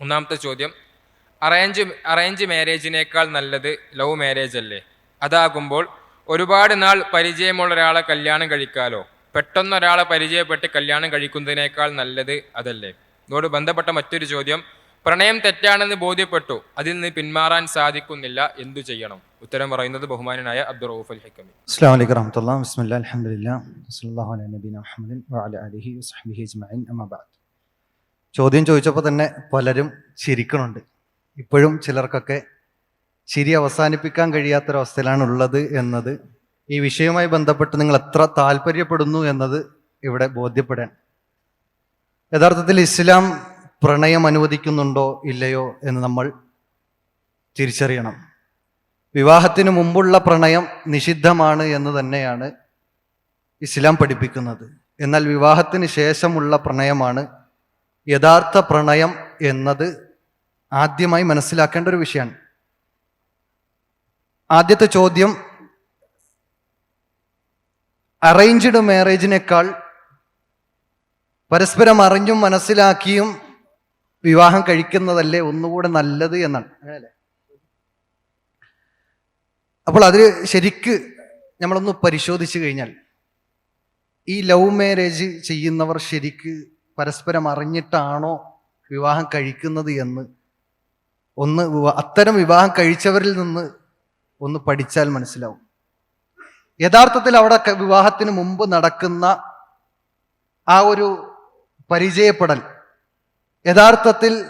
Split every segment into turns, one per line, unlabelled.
ഒന്നാമത്തെ ചോദ്യം arrange arrange മാരേജിനേക്കാൾ നല്ലത് ലവ് മാരേജ് അല്ലേ? അതാകുമ്പോൾ ഒരുപാട് നാൾ പരിചയമുള്ള ഒരാളെ കല്യാണം കഴിക്കാലോ പെട്ടെന്ന് ഒരാളെ പരിചയപ്പെട്ട് കല്യാണം കഴിക്കുന്നതിനേക്കാൾ നല്ലത് അതല്ലേ? ഇതോട് ബന്ധപ്പെട്ട മറ്റൊരു ചോദ്യം പ്രണയം തെറ്റാണെന്ന് ബോധ്യപ്പെട്ടു അതിൽ നിന്ന് പിന്മാറാൻ സാധിക്കുന്നില്ല എന്തു ചെയ്യണം? ഉത്തരം പറയുന്നത് ബഹുമാനായ അബ്ദുൾ റൌഫ് അൽ ഹക്കമി.
അസ്സാം വലൈക്കും അലഹമില്ല മുഹമ്മദിൻ അലിഹി അജ്മഈൻ. ചോദ്യം ചോദിച്ചപ്പോൾ തന്നെ പലരും ചിരിക്കണുണ്ട്. ഇപ്പോഴും ചിലർക്കൊക്കെ ചിരി അവസാനിപ്പിക്കാൻ കഴിയാത്തൊരവസ്ഥയിലാണ് ഉള്ളത് എന്നത് ഈ വിഷയവുമായി ബന്ധപ്പെട്ട് നിങ്ങൾ എത്ര താല്പര്യപ്പെടുന്നു എന്നത് ഇവിടെ ബോധ്യപ്പെടാൻ. യഥാർത്ഥത്തിൽ ഇസ്ലാം പ്രണയം അനുവദിക്കുന്നുണ്ടോ ഇല്ലയോ എന്ന് നമ്മൾ തിരിച്ചറിയണം. വിവാഹത്തിന് മുമ്പുള്ള പ്രണയം നിഷിദ്ധമാണ് എന്ന് തന്നെയാണ് ഇസ്ലാം പഠിപ്പിക്കുന്നത്. എന്നാൽ വിവാഹത്തിന് ശേഷമുള്ള പ്രണയമാണ് യഥാർത്ഥ പ്രണയം എന്നത് ആദ്യമായി മനസ്സിലാക്കേണ്ട ഒരു വിഷയമാണ്. ആദ്യത്തെ ചോദ്യം അറേഞ്ച്ഡ് മാരേജിനേക്കാൾ പരസ്പരം അറിഞ്ഞും മനസ്സിലാക്കിയും വിവാഹം കഴിക്കുന്നതല്ലേ ഒന്നുകൂടെ നല്ലത് എന്നാണ്. അപ്പോൾ അതിൽ ശരിക്ക് നമ്മളൊന്ന് പരിശോധിച്ചു കഴിഞ്ഞാൽ ഈ ലവ് മാരേജ് ചെയ്യുന്നവർ ശരിക്ക് പരസ്പരം അറിഞ്ഞിട്ടാണോ വിവാഹം കഴിക്കുന്നത് എന്ന്? ഒന്ന് അത്തരം വിവാഹം കഴിച്ചവരിൽ നിന്ന് ഒന്ന് പഠിച്ചാൽ മനസ്സിലാവും. യഥാർത്ഥത്തിൽ അവിടെ വിവാഹത്തിന് മുമ്പ് നടക്കുന്ന ആ ഒരു പരിചയപ്പെടൽ യഥാർത്ഥത്തിൽ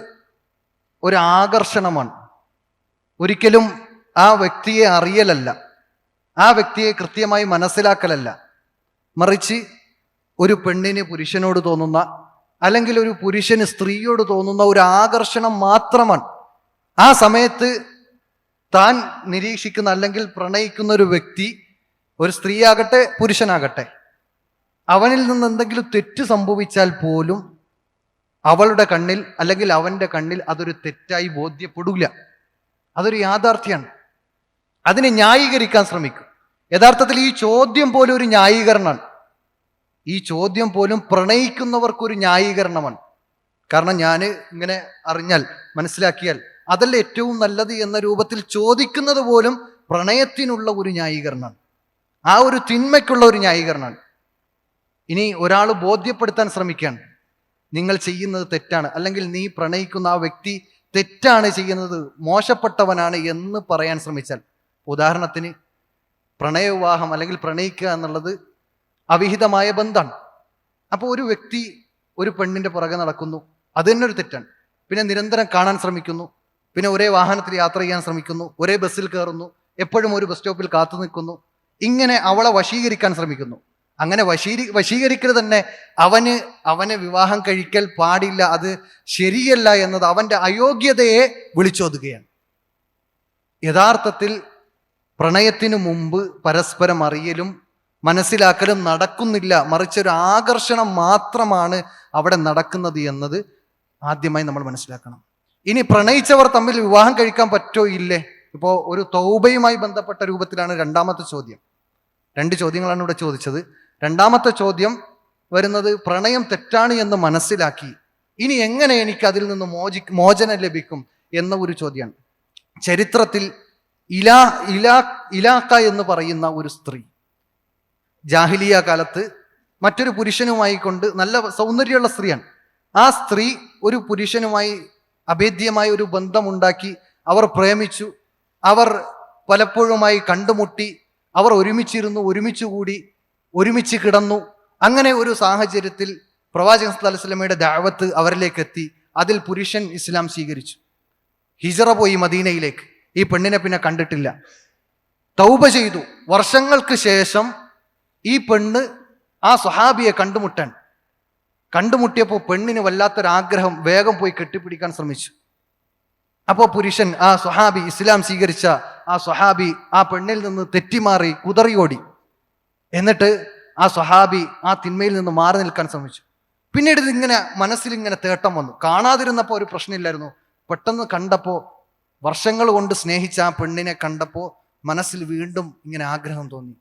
ഒരു ആകർഷണമാണ്. ഒരിക്കലും ആ വ്യക്തിയെ അറിയലല്ല. ആ വ്യക്തിയെ കൃത്യമായി മനസ്സിലാക്കലല്ല. മറിച്ച് ഒരു പെണ്ണിന് പുരുഷനോട് തോന്നുന്ന അല്ലെങ്കിൽ ഒരു പുരുഷന് സ്ത്രീയോട് തോന്നുന്ന ഒരു ആകർഷണം മാത്രമാണ്. ആ സമയത്ത് താൻ നിരീക്ഷിക്കുന്ന അല്ലെങ്കിൽ പ്രണയിക്കുന്ന ഒരു വ്യക്തി ഒരു സ്ത്രീയാകട്ടെ പുരുഷനാകട്ടെ അവനിൽ നിന്ന് എന്തെങ്കിലും തെറ്റ് സംഭവിച്ചാൽ പോലും അവളുടെ കണ്ണിൽ അല്ലെങ്കിൽ അവന്റെ കണ്ണിൽ അതൊരു തെറ്റായി ബോധ്യപ്പെടില്ല അതൊരു യാഥാർത്ഥ്യമാണ് അതിനെ ന്യായീകരിക്കാൻ ശ്രമിക്കും. യഥാർത്ഥത്തിൽ ഈ ചോദ്യം പോലും ഒരു ന്യായീകരണമാണ്. ഈ ചോദ്യം പോലും പ്രണയിക്കുന്നവർക്കൊരു ന്യായീകരണമാണ്. കാരണം ഞാൻ ഇങ്ങനെ അറിഞ്ഞാൽ മനസ്സിലാക്കിയാൽ അതല്ല ഏറ്റവും നല്ലത് എന്ന രൂപത്തിൽ ചോദിക്കുന്നത് പോലും പ്രണയത്തിനുള്ള ഒരു ന്യായീകരണമാണ്. ആ ഒരു തിന്മയ്ക്കുള്ള ഒരു ന്യായീകരണമാണ്. ഇനി ഒരാൾ ബോധ്യപ്പെടുത്താൻ ശ്രമിക്കുകയാണ്. നിങ്ങൾ ചെയ്യുന്നത് തെറ്റാണ്. അല്ലെങ്കിൽ നീ പ്രണയിക്കുന്ന ആ വ്യക്തി തെറ്റാണ് ചെയ്യുന്നത് മോശപ്പെട്ടവനാണ് എന്ന് പറയാൻ ശ്രമിച്ചാൽ. ഉദാഹരണത്തിന് പ്രണയവിവാഹം അല്ലെങ്കിൽ പ്രണയിക്കുക എന്നുള്ളത് അവിഹിതമായ ബന്ധമാണ് അപ്പോൾ ഒരു വ്യക്തി ഒരു പെണ്ണിന്റെ പുറകെ നടക്കുന്നു. അത് തന്നെ ഒരു തെറ്റാണ്. പിന്നെ നിരന്തരം കാണാൻ ശ്രമിക്കുന്നു. പിന്നെ ഒരേ വാഹനത്തിൽ യാത്ര ചെയ്യാൻ ശ്രമിക്കുന്നു. ഒരേ ബസ്സിൽ കയറുന്നു. എപ്പോഴും ഒരു ബസ് സ്റ്റോപ്പിൽ കാത്തു നിൽക്കുന്നു. ഇങ്ങനെ അവളെ വശീകരിക്കാൻ ശ്രമിക്കുന്നു. അങ്ങനെ വശീരി വശീകരിക്കൽ തന്നെ അവന് അവനെ വിവാഹം കഴിക്കൽ പാടില്ല. അത് ശരിയല്ല എന്നത് അവന്റെ അയോഗ്യതയെ വിളിച്ചോതുകയാണ്. യഥാർത്ഥത്തിൽ പ്രണയത്തിനു മുമ്പ് പരസ്പരം അറിയലും മനസ്സിലാക്കലും നടക്കുന്നില്ല. മറിച്ച് ഒരു ആകർഷണം മാത്രമാണ് അവിടെ നടക്കുന്നത് എന്നത് ആദ്യമായി നമ്മൾ മനസ്സിലാക്കണം. ഇനി പ്രണയിച്ചവർ തമ്മിൽ വിവാഹം കഴിക്കാൻ പറ്റോ? ഇല്ലേ. ഇപ്പോൾ ഒരു തൗബയുമായി ബന്ധപ്പെട്ട രൂപത്തിലാണ് രണ്ടാമത്തെ ചോദ്യം. രണ്ട് ചോദ്യങ്ങളാണ് ഇവിടെ ചോദിച്ചത്. രണ്ടാമത്തെ ചോദ്യം വരുന്നത് പ്രണയം തെറ്റാണ് എന്ന് മനസ്സിലാക്കി. ഇനി എങ്ങനെ എനിക്ക് അതിൽ നിന്ന് മോചി മോചനം ലഭിക്കും എന്ന ഒരു ചോദ്യമാണ്. ചരിത്രത്തിൽ ഇലാ ഇലാ ഇലാക്ക എന്ന് പറയുന്ന ഒരു സ്ത്രീ ജാഹിലിയ കാലത്ത് മറ്റൊരു പുരുഷനുമായി കൊണ്ട് നല്ല സൗന്ദര്യമുള്ള സ്ത്രീയാണ്. ആ സ്ത്രീ ഒരു പുരുഷനുമായി അഭേദ്യമായ ഒരു ബന്ധമുണ്ടാക്കി അവർ പ്രേമിച്ചു. അവർ പലപ്പോഴുമായി കണ്ടുമുട്ടി. അവർ ഒരുമിച്ചിരുന്നു ഒരുമിച്ച് കൂടി ഒരുമിച്ച് കിടന്നു. അങ്ങനെ ഒരു സാഹചര്യത്തിൽ പ്രവാചകൻ സല്ലല്ലാഹു അലൈഹി വസല്ലമയുടെ ദാവത്ത് അവരിലേക്ക് എത്തി അതിൽ പുരുഷൻ ഇസ്ലാം സ്വീകരിച്ചു. ഹിജറ പോയി മദീനയിലേക്ക്. ഈ പെണ്ണിനെ പിന്നെ കണ്ടിട്ടില്ല. തൗബ ചെയ്തു. വർഷങ്ങൾക്ക് ശേഷം ഈ പെണ്ണ് ആ സ്വഹാബിയെ കണ്ടുമുട്ടാൻ. കണ്ടുമുട്ടിയപ്പോൾ പെണ്ണിന് വല്ലാത്തൊരാഗ്രഹം വേഗം പോയി കെട്ടിപ്പിടിക്കാൻ ശ്രമിച്ചു. അപ്പോൾ പുരുഷൻ ആ സ്വഹാബി ഇസ്ലാം സ്വീകരിച്ച ആ സ്വഹാബി ആ പെണ്ണിൽ നിന്ന് തെറ്റിമാറി കുതറിയോടി. എന്നിട്ട് ആ സ്വഹാബി ആ തിന്മയിൽ നിന്ന് മാറി നിൽക്കാൻ ശ്രമിച്ചു. പിന്നീട് ഇതിങ്ങനെ മനസ്സിൽ ഇങ്ങനെ തേട്ടം വന്നു. കാണാതിരുന്നപ്പോൾ ഒരു പ്രശ്നമില്ലായിരുന്നു. പെട്ടെന്ന് കണ്ടപ്പോൾ വർഷങ്ങൾ കൊണ്ട് സ്നേഹിച്ച ആ പെണ്ണിനെ കണ്ടപ്പോൾ മനസ്സിൽ വീണ്ടും ഇങ്ങനെ ആഗ്രഹം തോന്നി.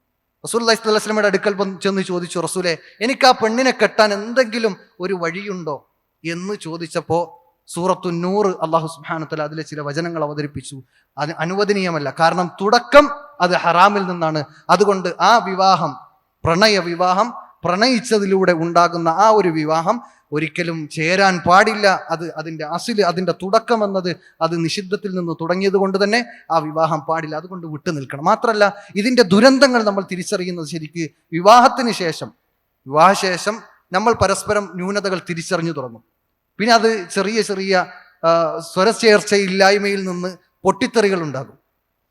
റസൂൽ അലൈഹി സ്വലമയുടെ അടുക്കൽ ചെന്ന് ചോദിച്ചു റസൂലെ എനിക്ക് ആ പെണ്ണിനെ കെട്ടാൻ എന്തെങ്കിലും ഒരു വഴിയുണ്ടോ? എന്ന് ചോദിച്ചപ്പോൾ സൂറത്തു നൂറ് അള്ളാഹു സുബാനത്തല അതിലെ ചില വചനങ്ങൾ അവതരിപ്പിച്ചു. അത് അനുവദനീയമല്ല. കാരണം തുടക്കം അത് ഹറാമിൽ നിന്നാണ്. അതുകൊണ്ട് ആ വിവാഹം പ്രണയ വിവാഹം പ്രണയിച്ചതിലൂടെ ഉണ്ടാകുന്ന ആ ഒരു വിവാഹം ഒരിക്കലും ചേരാൻ പാടില്ല. അത് അതിന്റെ അസിൽ അതിന്റെ തുടക്കം എന്നത് അത് നിഷിദ്ധത്തിൽ നിന്ന് തുടങ്ങിയത് കൊണ്ട് തന്നെ ആ വിവാഹം പാടില്ല. അതുകൊണ്ട് വിട്ടു നിൽക്കണം. മാത്രമല്ല ഇതിന്റെ ദുരന്തങ്ങൾ നമ്മൾ തിരിച്ചറിയുന്നത് ശരിക്ക് വിവാഹത്തിന് ശേഷം. വിവാഹശേഷം നമ്മൾ പരസ്പരം ന്യൂനതകൾ തിരിച്ചറിഞ്ഞു തുടങ്ങും. പിന്നെ അത് ചെറിയ ചെറിയ സ്വരച്ചേർച്ചയില്ലായ്മയിൽ നിന്ന് പൊട്ടിത്തെറികൾ ഉണ്ടാകും.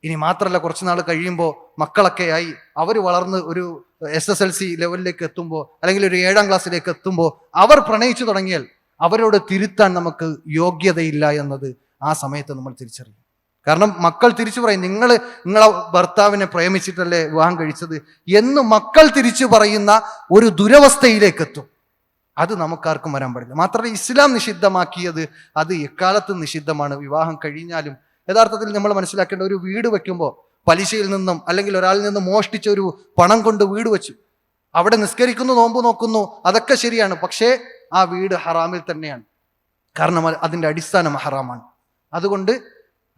ഇനി മാത്രമല്ല കുറച്ചുനാൾ കഴിയുമ്പോൾ മക്കളൊക്കെയായി അവർ വളർന്ന് ഒരു എസ് എസ് എൽ സി ലെവലിലേക്ക് എത്തുമ്പോൾ അല്ലെങ്കിൽ ഒരു ഏഴാം ക്ലാസ്സിലേക്ക് എത്തുമ്പോൾ അവർ പ്രണയിച്ചു തുടങ്ങിയാൽ അവരോട് തിരുത്താൻ നമുക്ക് യോഗ്യതയില്ല എന്നത് ആ സമയത്ത് നമ്മൾ തിരിച്ചറിയും. കാരണം മക്കൾ തിരിച്ചു പറയും നിങ്ങൾ നിങ്ങളെ ഭർത്താവിനെ പ്രേമിച്ചിട്ടല്ലേ വിവാഹം കഴിച്ചത്? എന്ന് മക്കൾ തിരിച്ചു പറയുന്ന ഒരു ദുരവസ്ഥയിലേക്ക് എത്തും. അത് നമുക്കാർക്കും വരാൻ പാടില്ല. മാത്രമല്ല ഇസ്ലാം നിഷിദ്ധമാക്കിയത് അത് എക്കാലത്തും നിഷിദ്ധമാണ്. വിവാഹം കഴിഞ്ഞാലും യഥാർത്ഥത്തിൽ നമ്മൾ മനസ്സിലാക്കേണ്ട ഒരു വീട് വെക്കുമ്പോൾ പലിശയിൽ നിന്നും അല്ലെങ്കിൽ ഒരാളിൽ നിന്നും മോഷ്ടിച്ച ഒരു പണം കൊണ്ട് വീട് വെച്ചു. അവിടെ നിസ്കരിക്കുന്നു നോമ്പ് നോക്കുന്നു അതൊക്കെ ശരിയാണ്. പക്ഷേ ആ വീട് ഹറാമിൽ തന്നെയാണ്. കാരണം അത് അതിന്റെ അടിസ്ഥാനം ഹറാമാണ്. അതുകൊണ്ട്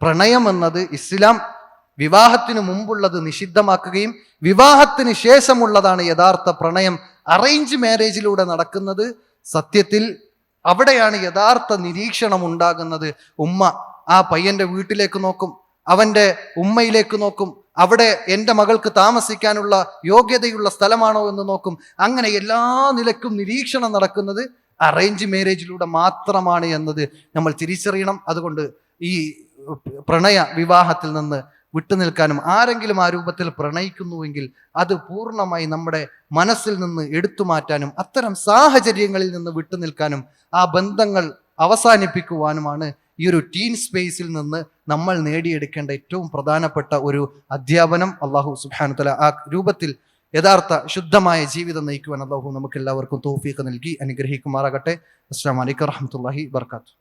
പ്രണയം എന്നത് ഇസ്ലാം വിവാഹത്തിന് മുമ്പുള്ളത് നിഷിദ്ധമാക്കുകയും വിവാഹത്തിന് ശേഷമുള്ളതാണ് യഥാർത്ഥ പ്രണയം. അറേഞ്ച് മാരേജിലൂടെ നടക്കുന്നത് സത്യത്തിൽ അവിടെയാണ് യഥാർത്ഥ നിരീക്ഷണം ഉണ്ടാകുന്നത്. ഉമ്മ ആ പയ്യന്റെ വീട്ടിലേക്ക് നോക്കും. അവന്റെ ഉമ്മയിലേക്ക് നോക്കും. അവിടെ എന്റെ മകൾക്ക് താമസിക്കാനുള്ള യോഗ്യതയുള്ള സ്ഥലമാണോ എന്ന് നോക്കും. അങ്ങനെ എല്ലാ നിലക്കും നിരീക്ഷണം നടക്കുന്നത് അറേഞ്ച് മാരേജിലൂടെ മാത്രമാണ് എന്നത് നമ്മൾ തിരിച്ചറിയണം. അതുകൊണ്ട് ഈ പ്രണയ വിവാഹത്തിൽ നിന്ന് വിട്ടുനിൽക്കാനും ആരെങ്കിലും ആ രൂപത്തിൽ പ്രണയിക്കുന്നുവെങ്കിൽ അത് പൂർണമായി നമ്മുടെ മനസ്സിൽ നിന്ന് എടുത്തു മാറ്റാനും അത്തരം സാഹചര്യങ്ങളിൽ നിന്ന് വിട്ടുനിൽക്കാനും ആ ബന്ധങ്ങൾ അവസാനിപ്പിക്കുവാനുമാണ് ഈ ഒരു ടീൻ സ്പേസിൽ നിന്ന് നമ്മൾ നേടിയെടുക്കേണ്ട ഏറ്റവും പ്രധാനപ്പെട്ട ഒരു അധ്യാപനം അള്ളാഹു സുബാനുത്തല ആ രൂപത്തിൽ യഥാർത്ഥ ശുദ്ധമായ ജീവിതം നയിക്കുവാൻ അള്ളാഹു നമുക്ക് എല്ലാവർക്കും തോഫീക്ക് നൽകി അനുഗ്രഹിക്കുമാറാകട്ടെ. അസ്സാം വലൈക്കും വറഹമത്തല്ലാഹി വർക്കാത്തു